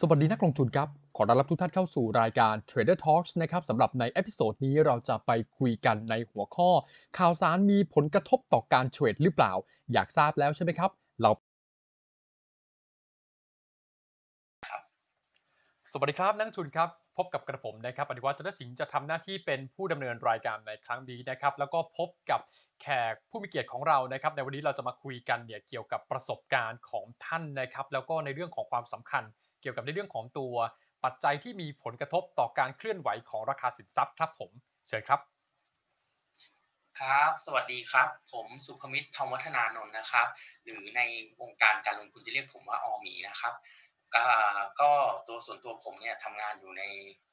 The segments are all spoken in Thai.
สวัสดีนักลงทุนครับ ขอต้อนรับทุกท่านเข้าสู่รายการ Trader Talks นะครับสำหรับในเอพิโซดนี้เราจะไปคุยกันในหัวข้อ ข่าวสารมีผลกระทบต่อการเทรดหรือเปล่า อยากทราบแล้วใช่ไหมครับ เราสวัสดีครับนักลงทุนครับ พบกับกระผมนะครับอดิวัฒน์จันทสิงห์จะทำหน้าที่เป็นผู้ดำเนินรายการในครั้งนี้นะครับ แล้วก็พบกับแขกผู้มีเกียรติของเรานะครับ ในวันนี้เราจะมาคุยกันเนี่ยเกี่ยวกับประสบการณ์ของท่านนะครับ แล้วก็ในเรื่องของความสำคัญ กี่ยวกับในเรื่องของตัวปัจจัยที่มีผลกระทบต่อการเคลื่อนไหวของราคาสินทรัพย์ครับผมเชิญครับ ครับ สวัสดีครับ ผมสุภมิตรทองวัฒนานนท์นะครับ หรือในวงการการลงทุนจะเรียกผมว่าออมีนะครับก็ก็ตัวส่วนตัวผมเนี่ยทำงานอยู่ใน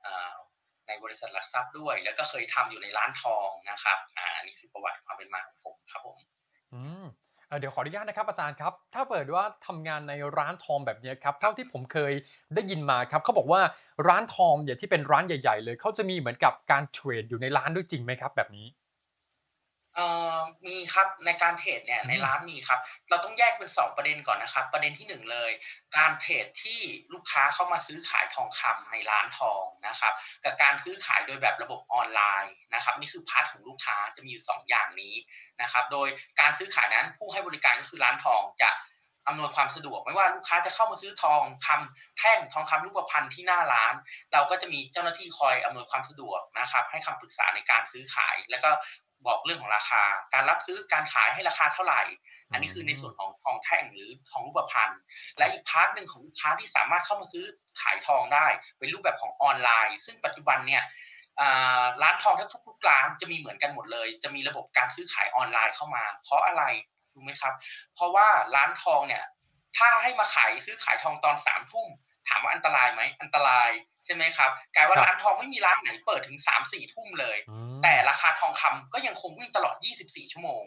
อ่าในบริษัทหลักทรัพย์ด้วย แล้วก็เคยทำอยู่ในร้านทองนะครับ อ่าอันนี่คือประวัติความเป็นมาของผมครับผม อืม เดี๋ยวขออนุญาตนะครับอาจารย์ครับ ถ้าเปิดว่าทำงานในร้านทองแบบนี้ครับเท่าที่ผมเคยได้ยินมาครับเขาบอกว่าร้านทองอย่างที่เป็นร้านใหญ่ ๆ เลยเขาจะมีเหมือนกับการเทรดอยู่ในร้านด้วยจริงไหมครับแบบนี้ เอ่อมีครับในการเทรดเนี่ยอืมในร้านมีครับ เราต้องแยกเป็น 2 ประเด็นก่อนนะครับ ประเด็นที่ 1 เลย การเทรดที่ลูกค้าเข้ามาซื้อขายทองคำในร้านทองนะครับกับการซื้อขายโดยแบบระบบออนไลน์นะครับนี่คือพาร์ทของลูกค้าจะมีอยู่สองอย่างนี้นะครับโดยการซื้อขายนั้นผู้ให้บริการก็คือร้านทองจะอำนวยความสะดวกไม่ว่าลูกค้าจะเข้ามาซื้อทองคำแท่งทองคำรูปพรรณที่หน้าร้าน เราก็จะมีเจ้าหน้าที่คอยอำนวยความสะดวกนะครับ ให้คำปรึกษาในการซื้อขาย แล้วก็ บอกเรื่องของราคา การรับซื้อการขายให้ราคาเท่าไหร่ อันนี้คือในส่วนของทองแท่งหรือทองรูปพรรณและอีกพาร์ทหนึ่งของลูกค้าที่สามารถเข้ามาซื้อขายทองได้ เป็นรูปแบบของออนไลน์ ซึ่งปัจจุบันเนี่ยร้านทองทุกๆร้านจะมีเหมือนกันหมดเลย จะมีระบบการซื้อขายออนไลน์เข้ามา เพราะอะไรรู้ไหมครับ เพราะว่าร้านทองเนี่ยถ้าให้มาขายซื้อขายทองตอนสามทุ่มถามว่าอันตรายไหมอันตราย ใช่ไหมครับกลายว่าครับร้านทองไม่มีร้านไหนเปิดถึงสามสี่ทุ่มเลยอืมแต่ราคาทองคำก็ยังคงวิ่งตลอด 24 ชั่วโมง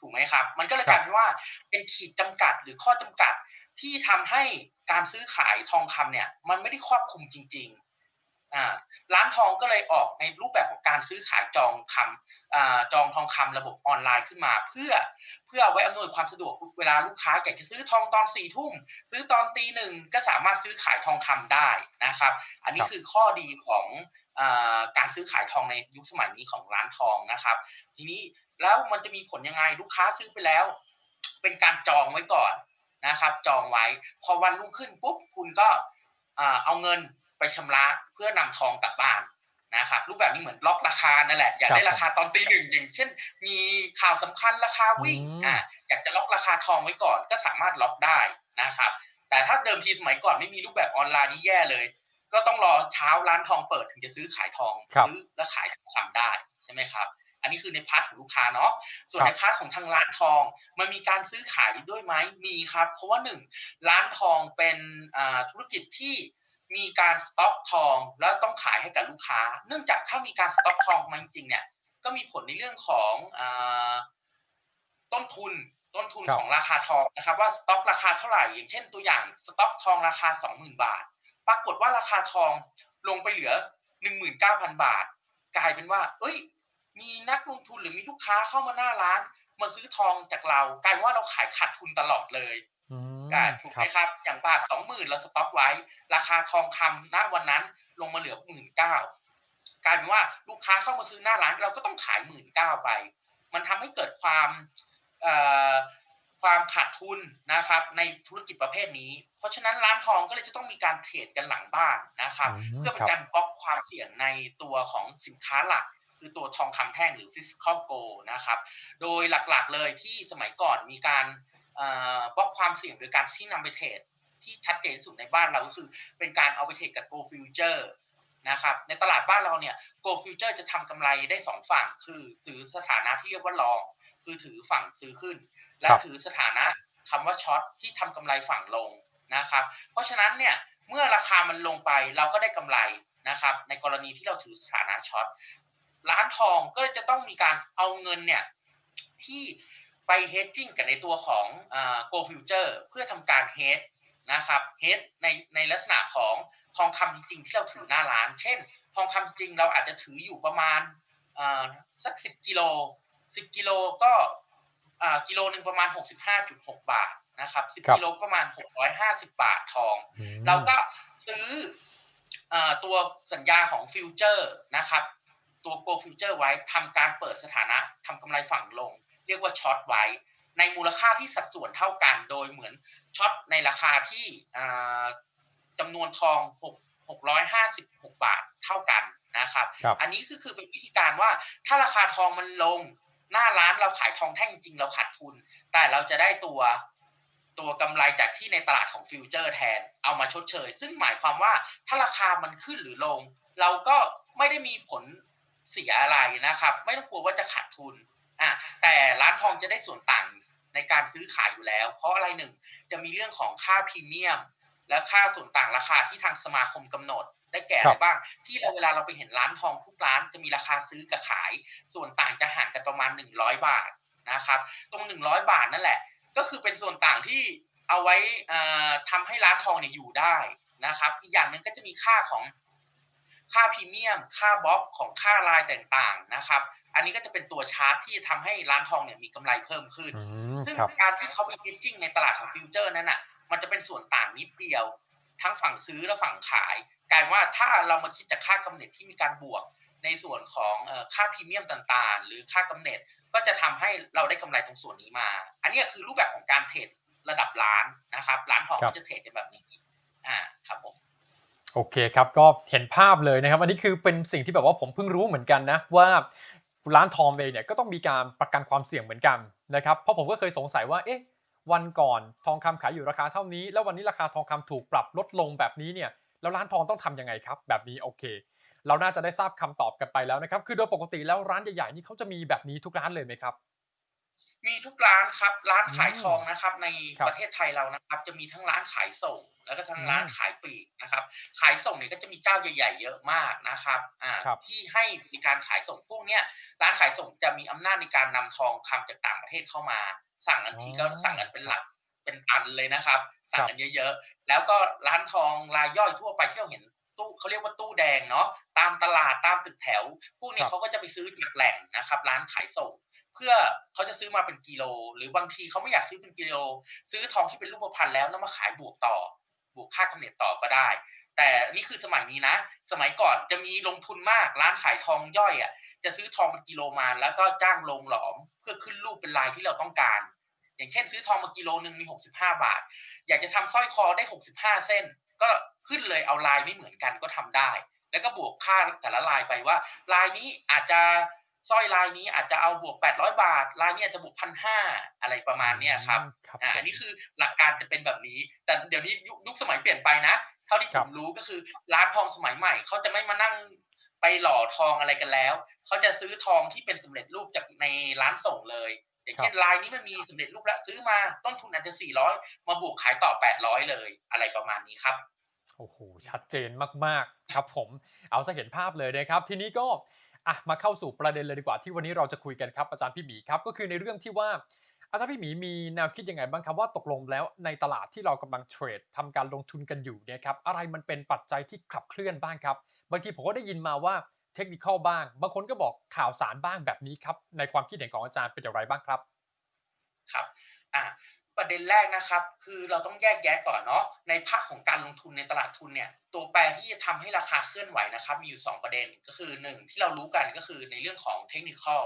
ถูกไหมครับ มันก็เลยคกรับลายเป็นว่าเป็นขีดจำกัดหรือข้อจำกัดที่ทำให้การซื้อขายทองคำเนี่ย มันไม่ได้ครอบคลุมจริงๆอ่า ร้านทองก็เลยออกในรูปแบบของการซื้อขายจองคำอจองทองคำระบบออนไลน์ขึ้นมา เพื่อเพื่อไว้อำนวยความสะดวกเวลาลูกค้าอยากจะซื้อทองตอนสี่ทุ่มซื้อตอนตีหนึ่งก็สามารถซื้อขายทองคำได้นะครับ อันนี้คือข้อดีของอการซื้อขายทองในยุคสมัยนี้ของร้านทองนะครับ ทีนี้แล้วมันจะมีผลยังไงลูกค้าซื้อไปแล้ว เป็นการจองไว้ก่อนนะครับ จองไว้ พอวันรุ่งขึ้นปุ๊บคุณก็เอาเงิน ไปชำระเพื่อนำทองกลับบ้านนะครับรูปแบบนี้เหมือนล็อกราคานั่นแหละอยากได้ครับราคาตอนตีหนึ่งอย่างเช่น มีข่าวสำคัญราคาวิ่งอืมอ่าอยากจะล็อกราคาทองไว้ก่อนก็สามารถล็อกได้นะครับ แต่ถ้าเดิมทีสมัยก่อนไม่มีรูปแบบออนไลน์นี่แย่เลย ก็ต้องรอเช้าร้านทองเปิดถึงจะซื้อขายทองครับซื้อและขายทองคำได้ใช่ไหมครับ อันนี้คือในพาร์ทของลูกค้าเนาะส่วนครับในพาร์ทของทางร้านทอง มันมีการซื้อขายด้วยไหมมีครับ เพราะว่าหนึ่งร้านทองเป็นอ่าธุรกิจที่ มีการสต็อกทองแล้วต้องขายให้กับลูกค้า เนื่องจากถ้ามีการสต็อกทองมาจริงๆเนี่ยก็มีผลในเรื่องของอาต้นทุนต้นทุนครับของราคาทองนะครับ ว่าสต็อกราคาเท่าไหร่อย่างเช่นตัวอย่างสต็อกทองราคา 20,000 บาท ปรากฏว่าราคาทองลงไปเหลือ 19,000 บาท กลายเป็นว่า เอ้ย มีนักลงทุนหรือมีลูกค้าเข้ามาหน้าร้าน มาซื้อทองจากเรา กลายเป็นว่าเราขายขาดทุนตลอดเลยอืมอ่า ถูกคไหรัมบครับ อย่างบาทสองหมื่นเราสต็อกไว้ ราคาทองคำณวันนั้นลงมาเหลือหมื่นเก้ากลายเป็นว่าลูกค้าเข้ามาซื้อหน้าร้านเราก็ต้องขายหมื่นเก้าไป มันทำให้เกิดความเอ่อความขาดทุนนะครับในธุรกิจประเภทนี้ เพราะฉะนั้นร้านทองก็เลยจะต้องมีการเทรดกันหลังบ้านนะครับอืมเพื่อเป็คนรับการบล็อกความเสี่ยงในตัวของสินค้าหลัก คือตัวทองคำแท่งหรือ physical gold นะครับ โดยหลักๆเลยที่สมัยก่อนมีการเอ่อ บล็อกความเสี่ยงโดยการที่นำไปเทรดที่ชัดเจนสุดในบ้านเราก็คือ เป็นการเอาไปเทรดกับ Go Future นะครับในตลาดบ้านเราเนี่ย Go Future จะทำกำไรได้สองฝั่ง คือซื้อสถานะที่เรียกว่าลอง คือถือฝั่งซื้อขึ้น และถือสถานะคำว่าช็อตที่ทำกำไรฝั่งลงนะครับเพราะฉะนั้นเนี่ยเมื่อราคามันลงไปเราก็ได้กำไรนะครับในกรณีที่เราถือสถานะช็อตร้านทองก็จะต้องมีการเอาเงินเนี่ยที่ ไปเฮดจิ้งกับในตัวของอ่า Go Future เพื่อทำการเฮดนะครับเฮดในในลักษณะของทองคำจริงๆที่เราถือหน้าร้าน เช่น ทองคำจริงเราอาจจะถืออยู่ประมาณอ่าสักสิบกิโลสิบกิโลก็อ่ากิโลหนึ่งประมาณหกสิบห้าจุดหกบาทนะครับสิบครับกิโลประมาณหกร้อยห้าสิบบาททองอืมเราก็ซื้อเออตัวสัญญาของฟิวเจอร์นะครับตัวโกฟิวเจอร์ไว้ทำการเปิดสถานะทำกำไรฝั่งลง เรียกว่าช็อตไว้ ในมูลค่าที่สัดส่วนเท่ากัน โดยเหมือนช็อตในราคาที่อ่าจำนวนทอง6 656 บาทเท่ากันนะครับครับอันนี้ก็คือเป็นวิธีการว่าถ้าราคาทองมันลงหน้าร้านเราขายทองแท่งจริงเราขาดทุน แต่เราจะได้ตัวตัวกำไรจากที่ในตลาดของฟิวเจอร์แทนเอามาชดเชย ซึ่งหมายความว่าถ้าราคามันขึ้นหรือลง เราก็ไม่ได้มีผลเสียอะไรนะครับ ไม่ต้องกลัวว่าจะขาดทุน อะแต่ร้านทองจะได้ส่วนต่างในการซื้อขายอยู่แล้ว เพราะอะไรหนึ่งจะมีเรื่องของค่าพรีเมียม และค่าส่วนต่างราคาที่ทางสมาคมกำหนดได้แก่อะไรบ้าง ที่เราเวลาเราไปเห็นร้านทองทุกร้านจะมีราคาซื้อกับขาย ส่วนต่างจะห่างกันประมาณ 100 บาทนะครับ ตรง 100 บาทนั่นแหละ ก็คือเป็นส่วนต่างที่เอาไว้เอ่อทำให้ร้านทองเนี่ยอยู่ได้นะครับ อีกอย่างหนึ่งก็จะมีค่าของ ค่าพรีเมียม ค่าบล็อกของค่ารายต่างๆนะครับ อันนี้ก็จะเป็นตัวชาร์ตที่ทำให้ร้านทองเนี่ยมีกำไรเพิ่มขึ้นอืมซึ่งครับการที่เขาไปพิชจิ้งในตลาดของฟิวเจอร์นั้นอะ มันจะเป็นส่วนต่างนิดเดียว ทั้งฝั่งซื้อและฝั่งขาย กลายว่าถ้าเรามาคิดจากค่ากำเนิดที่มีการบวก ในส่วนของเอ่อค่าพรีเมียมต่างๆ หรือค่ากำเนิดก็จะทำให้เราได้กำไรตรงส่วนนี้มา อันนี้คือรูปแบบของการเทรดระดับล้านนะครับ ร้านทองครับก็จะเทรดกันแบบนี้อ่าครับผม โอเคครับก็เห็นภาพเลยนะครับ อันนี้คือเป็นสิ่งที่แบบว่าผมเพิ่งรู้เหมือนกันนะว่าร้านทองเองเนี่ยก็ต้องมีการประกันความเสี่ยงเหมือนกันนะครับเพราะผมก็เคยสงสัยว่าเอ๊ะวันก่อนทองคำขายอยู่ราคาเท่านี้ แล้ววันนี้ราคาทองคำถูกปรับลดลงแบบนี้เนี่ยแล้วร้านทองต้องทำยังไงครับ แบบนี้โอเค เราน่าจะได้ทราบคำตอบกันไปแล้วนะครับ คือโดยปกติแล้วร้านใหญ่ๆนี่เขาจะมีแบบนี้ทุกร้านเลยไหมครับ มีทุกร้านครับ ร้านขายอืมทองนะครับ ในครับประเทศไทยเรานะครับ จะมีทั้งร้านขายส่ง แล้วก็ทั้งอืมร้านขายปลีกนะครับ ขายส่งเนี่ยก็จะมีเจ้าใหญ่ ๆ เยอะมากนะครับอ่าครับที่ให้มีการขายส่งพวกเนี้ยร้านขายส่งจะมีอำนาจในการนำทองคำจากต่างประเทศเข้ามา สั่งกันทีก็สั่งกันเป็นหลักเป็นตันเลยนะครับ สั่งกันเยอะๆ แล้วก็ร้านทองรายย่อยทั่วไปที่เราเห็นตู้เขาเรียกว่าตู้แดงเนาะตามตลาดตามตึกแถว พวกนี้ครับเขาก็จะไปซื้อจากแหล่งนะครับ ร้านขายส่ง เพื่อเขาจะซื้อมาเป็นกิโล หรือบางทีเขาไม่อยากซื้อเป็นกิโล ซื้อทองที่เป็นรูปพรรณแล้วแล้วมาขายบวกต่อ บวกค่ากำเนิดต่อก็ได้ แต่นี่คือสมัยนี้นะ สมัยก่อนจะมีลงทุนมากร้านขายทองย่อยอะจะซื้อทองเป็นกิโลมาแล้วก็จ้างลงหลอม เพื่อขึ้นรูปเป็นลายที่เราต้องการ อย่างเช่น ซื้อทองมากิโลหนึ่งมี65 บาท อยากจะทำสร้อยคอได้ 65 เส้น ก็ขึ้นเลยเอาลายไม่เหมือนกันก็ทำได้ แล้วก็บวกค่าแต่ละลายไปว่า ลายนี้อาจจะ สร้อยลายนี้อาจจะเอาบวก 800 บาท ลายนี้อาจจะบวกพันห้าอะไรประมาณเนี้ยครับครับอ่าผมอันนี้คือหลักการจะเป็นแบบนี้ แต่เดี๋ยวนี้ยุคยุคสมัยเปลี่ยนไปนะ เท่าที่คผรับมรู้ก็คือร้านทองสมัยใหม่เขาจะไม่มานั่งไปหล่อทองอะไรกันแล้วเขาจะซื้อทองที่เป็นสำเร็จรูปจากในร้านส่งเลยอย่างเช่นลายนี้มันมีสำเร็จรูปแล้วซื้อมาต้นทุนอาจจะ 400 มาบวกขายต่อ 800 เลย อะไรประมาณนี้ครับโอ้โหชัดเจนมากๆ ครับผม เอาซะเห็นภาพเลยนะครับ ทีนี้ก็ อะมาเข้าสู่ประเด็นเลยดีกว่าที่วันนี้เราจะคุยกันครับอาจารย์พี่หมีครับก็คือในเรื่องที่ว่าอาจารย์พี่หมีมีแนวคิดยังไงบ้างครับว่าตกลงแล้วในตลาดที่เรากำลังเทรดทำการลงทุนกันอยู่เนี่ยครับอะไรมันเป็นปัจจัยที่ขับเคลื่อนบ้างครับบางทีผมก็ได้ยินมาว่าเทคนิคบ้าง บางคนก็บอกข่าวสารบ้างแบบนี้ครับในความคิดเห็นของอาจารย์เป็นอย่างไรบ้างครับครับอ่า ประเด็นแรกนะครับ คือเราต้องแยกแยะก่อนเนาะในภาคของการลงทุนในตลาดทุนเนี่ยตัวแปรที่จะทำให้ราคาเคลื่อนไหวนะครับ มีอยู่ 2 ประเด็นก็คือ 1 ที่เรารู้กันก็คือในเรื่องของเทคนิคอล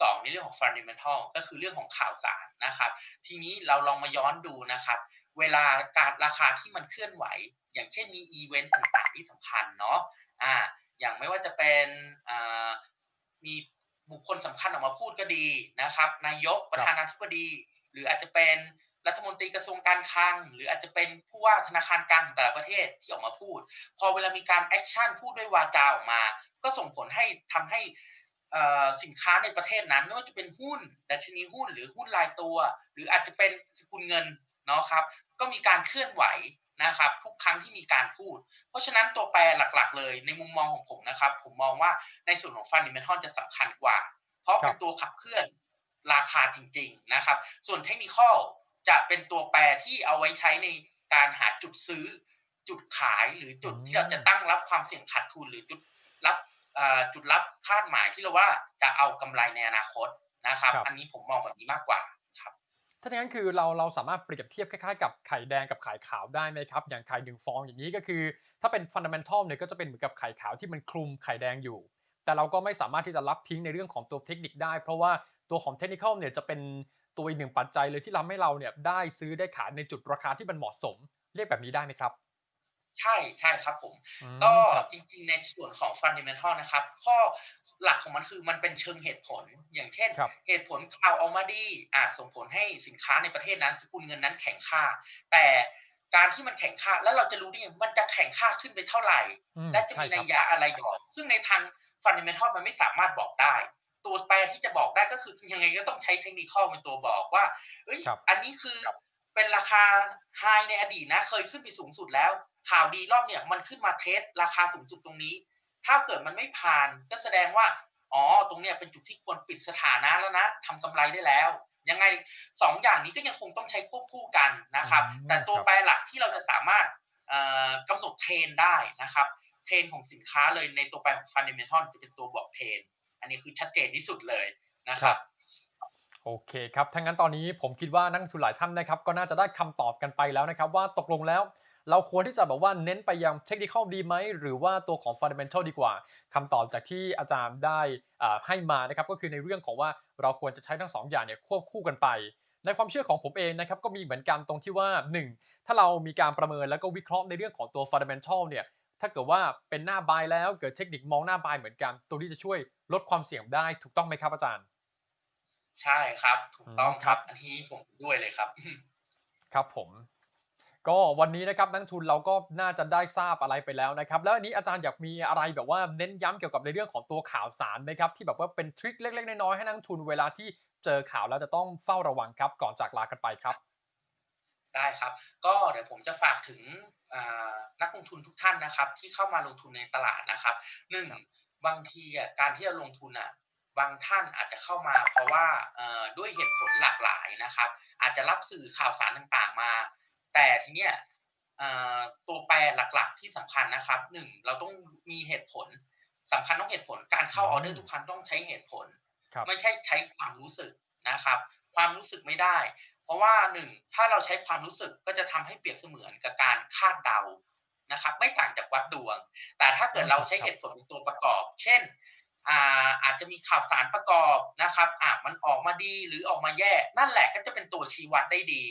สองในเรื่องของ fundamental ก็คือเรื่องของข่าวสารนะครับ ทีนี้เราลองมาย้อนดูนะครับ เวลาการราคาที่มันเคลื่อนไหว อย่างเช่นมีอีเวนต์ต่างๆที่สำคัญเนาะอ่าอย่างไม่ว่าจะเป็นมีบุคคลสำคัญออกมาพูดก็ดีนะครับ นายกประธานาธิบดี หรืออาจจะเป็น รัฐมนตรีกระทรวงการคลัง หรืออาจจะเป็นผู้ว่าธนาคารกลางของแต่ละประเทศที่ออกมาพูด พอเวลามีการแอคชั่นพูดด้วยวาจาออกมา ก็ส่งผลให้ทำให้เอ่อสินค้าในประเทศนั้นไม่ว่าจะเป็นหุ้นดัชนีหุ้นหรือหุ้นรายตัว หรืออาจจะเป็นสกุลเงินเนาะครับ ก็มีการเคลื่อนไหวนะครับทุกครั้งที่มีการพูด เพราะฉะนั้นตัวแปรหลักๆ เลยในมุมมองของผมนะครับ ผมมองว่าในส่วนของฟันดิเมนทัลจะสำคัญกว่า เพราะเป็นตัวขับเคลื่อนราคาจริง ๆนะครับ ส่วนเทคนิคอล จะเป็นตัวแปรที่เอาไว้ใช้ในการหาจุดซื้อ จุดขายหรือจุดที่เราจะตั้งรับความเสี่ยงขาดทุนหรือจุดรับเอ่อจุดรับคาดหมายที่เราว่าจะเอากำไรในอนาคตนะครับครับ อันนี้ผมมองแบบนี้มากกว่าครับถ้าอย่างนั้นคือเราเราสามารถเปรียบเทียบคล้ายๆกับไข่แดงกับไข่ขาวได้ไหมครับ อย่างไข่หนึ่งฟองอย่างนี้ก็คือ ถ้าเป็น fundamental เนี่ยก็จะเป็นเหมือนกับไข่ขาวที่มันคลุมไข่แดงอยู่ แต่เราก็ไม่สามารถที่จะรับทิ้งในเรื่องของตัวเทคนิคได้ เพราะว่าตัวของเทคนิคเนี่ยจะเป็น ตัวอีกหนึ่งปัจจัยเลยที่ทำให้เราเนี่ยได้ซื้อได้ขายในจุดราคาที่มันเหมาะสม เรียกแบบนี้ได้ไหมครับ ใช่ใช่ครับผมอืมก็ครับจริงๆในส่วนของ fundamental นะครับ ข้อหลักของมันคือมันเป็นเชิงเหตุผล อย่างเช่นครับเหตุผลข่าวออกมาดีอาจส่งผลให้สินค้าในประเทศนั้นสกุลเงินนั้นแข็งค่า แต่การที่มันแข็งค่าแล้วเราจะรู้ได้ไงมันจะแข็งค่าขึ้นไปเท่าไหร่อืมและจะใช่มีคนัรัยบยะอะไรบอกซึ่งในทาง fundamental มันไม่สามารถบอกได้ ตัวแปรที่จะบอกได้ก็คือยังไงก็ต้องใช้เทคนิคเป็นตัวบอกว่าเอ้ยครับอันนี้คือเป็นราคาไฮในอดีตนะ เคยขึ้นไปสูงสุดแล้ว ข่าวดีรอบเนี่ยมันขึ้นมาเทสราคาสูงสุดตรงนี้ ถ้าเกิดมันไม่ผ่านก็แสดงว่าอ๋อตรงเนี้ยเป็นจุดที่ควรปิดสถานะแล้วนะทำกำไรได้แล้ว ยังไงสองอย่างนี้ก็ยังคงต้องใช้ควบคู่กันนะครับอืมแต่ตัวครับแปรหลักที่เราจะสามารถเอ่อกำหนดเทรนได้นะครับ เทรนของสินค้าเลยในตัวแปรของ fundamental จะเป็นตัวบอกเทรน อันนี้คือชัดเจนที่สุดเลยนะครับโอเคครับถ้างั้นตอนนี้ผมคิดว่านักทุนหลายท่านนะครับ ก็น่าจะได้คำตอบกันไปแล้วนะครับ ว่าตกลงแล้วเราควรที่จะแบบว่าเน้นไปยังเทคนิคดีไหม หรือว่าตัวของ fundamental ดีกว่าคำตอบจากที่อาจารย์ได้อ่าให้มานะครับ ก็คือในเรื่องของว่าเราควรจะใช้ทั้งสองอย่างเนี่ยควบคู่กันไป ในความเชื่อของผมเองนะครับก็มีเหมือนกันตรงที่ว่า 1 ถ้าเรามีการประเมินแล้วก็วิเคราะห์ในเรื่องของตัว fundamental เนี่ย ถ้าเกิดว่าเป็นหน้าบายแล้วเกิดเทคนิคมองหน้าบายเหมือนกัน ตัวนี้จะช่วยลดความเสี่ยงได้ถูกต้องไหมครับอาจารย์ ใช่ครับ ถูกต้องอืมคครัรับบอันนี้ผมด้วยเลยครับ ครับผม ก็วันนี้นะครับนักลงทุนเราก็น่าจะได้ทราบอะไรไปแล้วนะครับ แล้วอันนี้อาจารย์อยากมีอะไรแบบว่าเน้นย้ำเกี่ยวกับในเรื่องของตัวข่าวสารไหมครับที่แบบว่าเป็นทริคเล็กๆน้อยๆให้นักลงทุนเวลาที่เจอข่าวแล้วจะต้องเฝ้าระวังครับ ก่อนจากลากันไปครับ ได้ครับ ก็เดี๋ยวผมจะฝากถึงอ่านักลงทุนทุกท่านนะครับ ที่เข้ามาลงทุนในตลาดนะครับหนึ่งครับบางทีอะการที่เราลงทุนอะบางท่านอาจจะเข้ามาเพราะว่าเอ่อด้วยเหตุผลหลากหลายนะครับ อาจจะรับสื่อข่าวสารต่างๆมา แต่ทีเนี้ยเอ่อตัวแปรหลักๆที่สำคัญนะครับหนึ่งเราต้องมีเหตุผลสำคัญต้องเหตุผลการเข้าออเดอร์ทุกครั้งต้องใช้เหตุผลครับไม่ใช่ใช้ความรู้สึกนะครับ ความรู้สึกไม่ได้เพ ราะว่าหนึ่งถ้าเราใช้ความรู้สึกก็จะทำให้เปรียบเสมือนกับการคาดเดานะครับ ไม่ต่างจากวัดดวง แต่ถ้าเกิดเราใช้เหตุผลเป็นตัวประกอบ เช่นอ่าอาจจะมีข่าวสารประกอบนะครับอะมันออกมาดีหรือออกมาแย่ นั่นแหละก็จะเป็นตัวชี้วัดได้ดี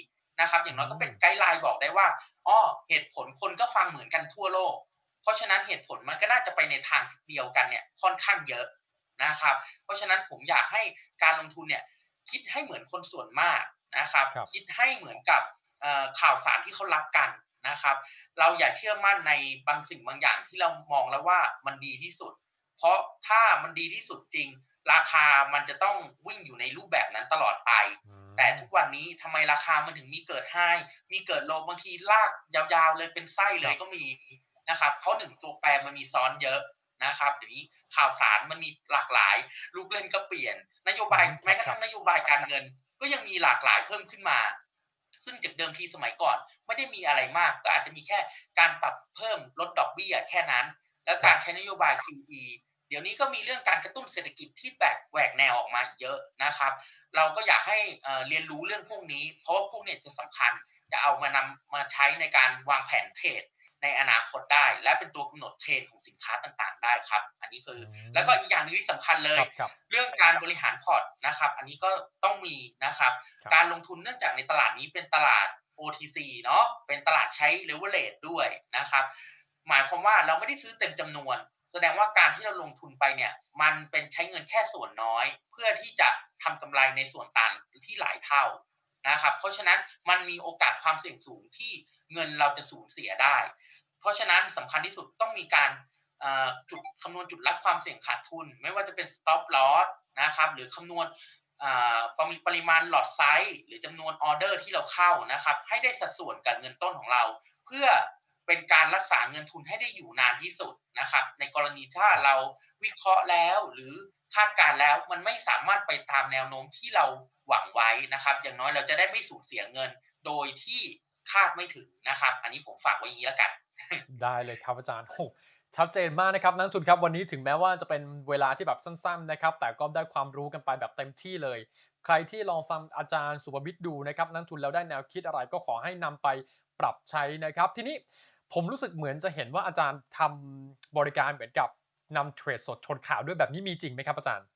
นะครับ อย่างน้อยก็เป็นไกด์ไลน์บอกได้ว่าอ้อเหตุผลคนก็ฟังเหมือนกันทั่วโลก เพราะฉะนั้นเหตุผลมันก็น่าจะไปในทางเดียวกันเนี่ยค่อนข้างเยอะนะครับ เพราะฉะนั้นผมอยากให้การลงทุนเนี่ยคิดให้เหมือนคนส่วนมาก นะครับครับคิดให้เหมือนกับเอ่อข่าวสารที่เขารับกันนะครับ เราอย่าเชื่อมั่นในบางสิ่งบางอย่างที่เรามองแล้วว่ามันดีที่สุด เพราะถ้ามันดีที่สุดจริง ราคามันจะต้องวิ่งอยู่ในรูปแบบนั้นตลอดไปอืมแต่ทุกวันนี้ทำไมราคามันถึงมีเกิดไฮมีเกิดโลบางทีลากยาวๆเลยเป็นไส้เลยก็มีนะครับเพราะหนึ่งตัวแปรมันมีซ้อนเยอะนะครับเดี๋ยวนี้ข่าวสารมันมีหลากหลาย ลูกเล่นก็เปลี่ยน นโยบายอืมครับแม้กระทั่งนโยบายการเงิน ก็ยังมีหลากหลายเพิ่มขึ้นมา ซึ่งจากเดิมทีสมัยก่อน ไม่ได้มีอะไรมาก ก็อาจจะมีแค่การปรับเพิ่มลดดอกเบี้ยแค่นั้น แล้วการใช้นโยบาย QE เดี๋ยวนี้ก็มีเรื่องการกระตุ้นเศรษฐกิจที่แบกแหวกแนวออกมาเยอะนะครับ เราก็อยากให้เรียนรู้เรื่องพวกนี้ เพราะว่าพวกนี้จะสำคัญ จะเอามานำมาใช้ในการวางแผนเทรด ในอนาคตได้ และเป็นตัวกำหนดเทรนด์ของสินค้าต่างๆ ได้ครับ อันนี้คืออมแล้วก็อีกอย่างหนึงที่สำคัญเลยครับครับเรื่องการบริหารพอร์ตนะครับ อันนี้ก็ต้องมีนะครับครับ การลงทุนเนื่องจากในตลาดนี้เป็นตลาด OTC เนาะเป็นตลาดใช้ leverage ด้วยนะครับ หมายความว่าเราไม่ได้ซื้อเต็มจำนวน แสดงว่าการที่เราลงทุนไปเนี่ย มันเป็นใช้เงินแค่ส่วนน้อย เพื่อที่จะทำกำไรในส่วนต่างที่หลายเท่านะครับ เพราะฉะนั้นมันมีโอกาสความเสี่ยงสูงที่ เงินเราจะสูญเสียได้ เพราะฉะนั้นสำคัญที่สุดต้องมีการจุดคำนวณจุดรับความเสี่ยงขาดทุน ไม่ว่าจะเป็น stop loss นะครับหรือคำนวณอ่าปริปริมาณหลอดไซส์หรือจำนวนออเดอร์ที่เราเข้านะครับ ให้ได้สัดส่วนกับเงินต้นของเรา เพื่อเป็นการรักษาเงินทุนให้ได้อยู่นานที่สุดนะครับ ในกรณีถ้าเราวิเคราะห์แล้วหรือคาดการณ์แล้วมันไม่สามารถไปตามแนวโน้มที่เราหวังไว้นะครับ อย่างน้อยเราจะได้ไม่สูญเสียเงิน โดยที่ คาดไม่ถึงนะครับ อันนี้ผมฝากไว้อย่างนี้แล้วกัน ได้เลยครับอาจารย์โอ้ชัดเจนมากนะครับนักลงทุนครับวันนี้ถึงแม้ว่าจะเป็นเวลาที่แบบสั้น ๆ นะครับ แต่ก็ได้ความรู้กันไปแบบเต็มที่เลย ใครที่ลองฟังอาจารย์สุภวิทย์ดูนะครับนักทุนแล้วได้แนวคิดอะไรก็ขอให้นำไปปรับใช้นะครับ ทีนี้ผมรู้สึกเหมือนจะเห็นว่าอาจารย์ทำบริการเหมือนกับนำเทรดสดชนข่าวด้วยแบบนี้มีจริงไหมครับอาจารย์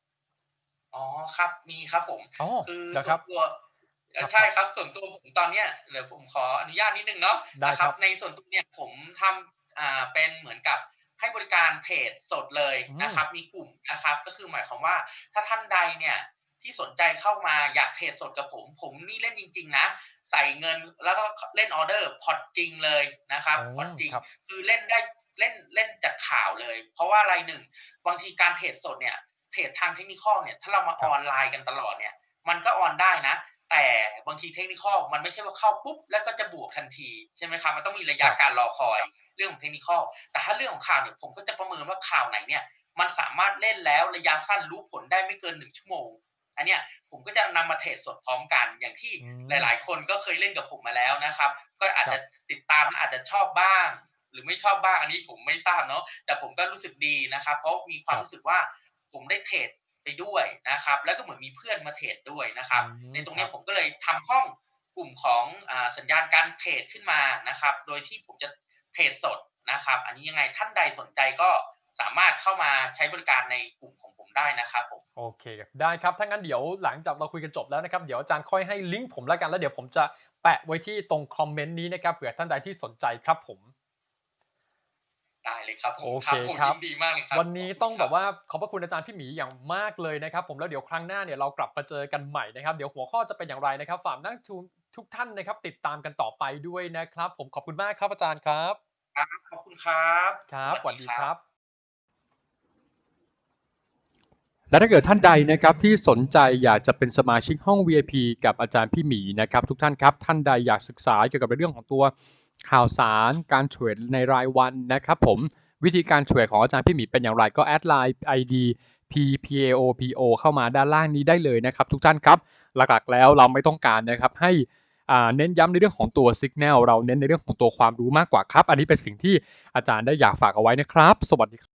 อ๋อครับมีครับผมอ๋อคือแล้วส่ครัวบนตัวเอ่อครับ ใช่ครับส่วนตัวผมตอนเนี้ยเดี๋ยวผมขออนุญาตนิดนึงเนาะได้นะครับ ในส่วนตัวเนี่ยผมทำอ่าเป็นเหมือนกับให้บริการเทรดสดเลยอืมนะครับ มีกลุ่มนะครับ ก็คือหมายความว่าถ้าท่านใดเนี่ยที่สนใจเข้ามาอยากเทรดสดกับผม ผมนี่เล่นจริง ๆ นะ ใส่เงินแล้วก็เล่นออเดอร์พอร์ตจริงเลยนะครับอ๋อพอร์ตจริงครับคือเล่นได้เล่นเล่นจากข่าวเลย เพราะว่าอะไรหนึ่งบางทีการเทรดสดเนี่ยเทรดทางเทคนิคเนี่ยถ้าเรามาครัอบอนไลน์กันตลอดเนี่ย มันก็ออนได้นะ แต่บางทีเทคนิคมันไม่ใช่ว่าเข้าปุ๊บแล้วก็จะบวกทันทีใช่ไหมครับมันต้องมีระยะครับการรอคอยเรื่องของเทคนิคแต่ถ้าเรื่องของข่าวเนี่ยผมก็จะประเมินว่าข่าวไหนเนี่ยมันสามารถเล่นแล้วระยะสั้นรู้ผลได้ไม่เกินหนึ่งชั่วโมง อันเนี้ยผมก็จะนำมาเทรดสดพร้อมกันอย่างที่อืมหลาย ๆ คนก็เคยเล่นกับผมมาแล้วนะครับ ก็อาจครัจะบติดตามอาจจะชอบบ้าง หรือไม่ชอบบ้างอันนี้ผมไม่ทราบเนาะแต่ผมก็รู้สึกดีนะครับ เพราะมีความรู้สึกว่าผมได้เทรด ไปด้วยนะครับ แล้วก็เหมือนมีเพื่อนมาเทรดด้วยนะครับอืมในตรงเนี้คยบผมก็เลยทำห้องกลุ่มของอาสัญญาณการเทรดขึ้นมานะครับ โดยที่ผมจะเทรดสดนะครับ อันนี้ยังไงท่านใดสนใจก็สามารถเข้ามาใช้บริการในกลุ่มของผมได้นะครับผมโอเคได้ครับถ้างั้นเดี๋ยวหลังจากเราคุยกันจบแล้วนะครับ เดี๋ยวอาจารย์ค่อยให้ลิงก์ผมแล้วกันแล้วเดี๋ยวผมจะแปะไว้ที่ตรงคอมเมนต์นี้นะครับเผื่อท่านใดที่สนใจครับผม ได้เลยครับผมโอเคครับผมครับยินดีมากเลยครับ วันนี้ต้องขแบคุณบว่าขอบพระคุณอาจารย์พี่หมีอย่างมากเลยนะครับผมแล้วเดี๋ยวครั้งหน้าเนี่ยเรากลับมาเจอกันใหม่นะครับเดี๋ยวหัวข้อจะเป็นอย่างไรนะครับฝากนักทุนทุกท่านนะครับ ติดตามกันต่อไปด้วยนะครับ ผมขอบคุณมากครับอาจารย์ครับครับขอบคุณครับครับสวัสดีครับ และถ้าเกิดท่านใดนะครับที่สนใจอยากจะเป็นสมาชิกห้อง VIP กับอาจารย์พี่หมีนะครับ ทุกท่านครับท่านใดอยากศึกษาเกี่ยวกับเรื่องของตัว ข่าวสารการเทรดในรายวันนะครับผมวิธีการเทรดของอาจารย์พี่หมีเป็นอย่างไรก็แอดไลน์ ID PPAOPO เข้ามาด้านล่างนี้ได้เลยนะครับ ทุกท่านครับ หลักๆแล้วเราไม่ต้องการนะครับให้เน้นย้ำในเรื่องของตัว Signal เราเน้นในเรื่องของตัวความรู้มากกว่าครับ อันนี้เป็นสิ่งที่อาจารย์ได้อยากฝากเอาไว้นะครับ สวัสดีครับ